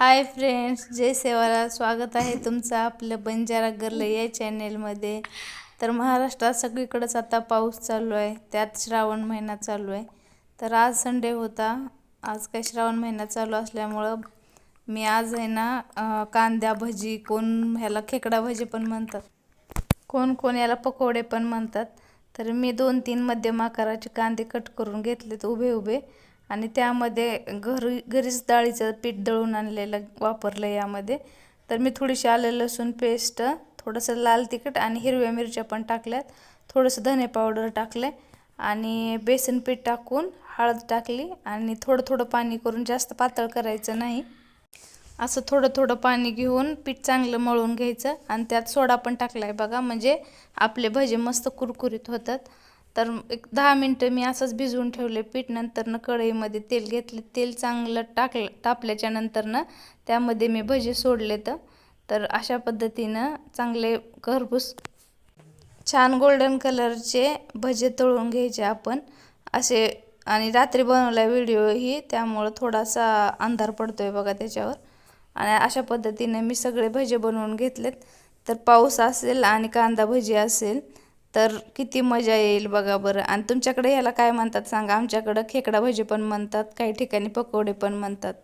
Hi friends जय सेवाला स्वागत आहे तुमचं आपलं बंजारा गर्ल या चॅनेलमध्ये. तर महाराष्ट्रात सगळीकडंच आता पाऊस चालू आहे. त्यात श्रावण महिना चालू आहे. तर आज संडे होता. आज काय श्रावण महिना चालू असल्यामुळं मी आज आहे ना कांद्या भजी कोण ह्याला खेकडा भजी पण म्हणतात. कोण कोण याला पकोडे पण म्हणतात. तर मी दोन तीन मध्यम आकाराचे कांदे कट करून घेतलेत उभे उभे. आणि त्यामध्ये घरी घरीच डाळीचं पीठ दळून आणलेलं वापरलं यामध्ये. तर मी थोडीशी आलं लसूण पेस्ट थोडंसं लाल तिखट आणि हिरव्या मिरच्या पण टाकल्यात. थोडंसं धने पावडर टाकलं आणि बेसन पीठ टाकून हळद टाकली आणि थोडं थोडं पाणी करून जास्त पातळ करायचं नाही. असं थोडं थोडं पाणी घेऊन पीठ चांगलं मळून घ्यायचं आणि त्यात सोडा पण टाकला आहे बघा. म्हणजे आपले भजे मस्त कुरकुरीत होतात. तर एक दहा मिनटं मी असंच भिजवून ठेवले पीठ नंतरनं कढईमध्ये तेल घेतले तेल चांगलं टाकलं तापल्याच्या नंतरनं त्यामध्ये मी भजे सोडले तर अशा पद्धतीनं चांगले घरभूस छान गोल्डन कलरचे भजे तळून घ्यायचे आपण. असे आणि रात्री बनवला व्हिडिओ ही त्यामुळं थोडासा अंधार पडतो आहे बघा त्याच्यावर. आणि अशा पद्धतीने मी सगळे भजे बनवून घेतलेत. तर पाऊस असेल आणि कांदा भजी असेल तर किती मजा येईल बघा बरं. आणि तुमच्याकडे ह्याला काय म्हणतात सांगा? आमच्याकडं खेकडा भजी पण म्हणतात काही ठिकाणी पकोडे पण म्हणतात.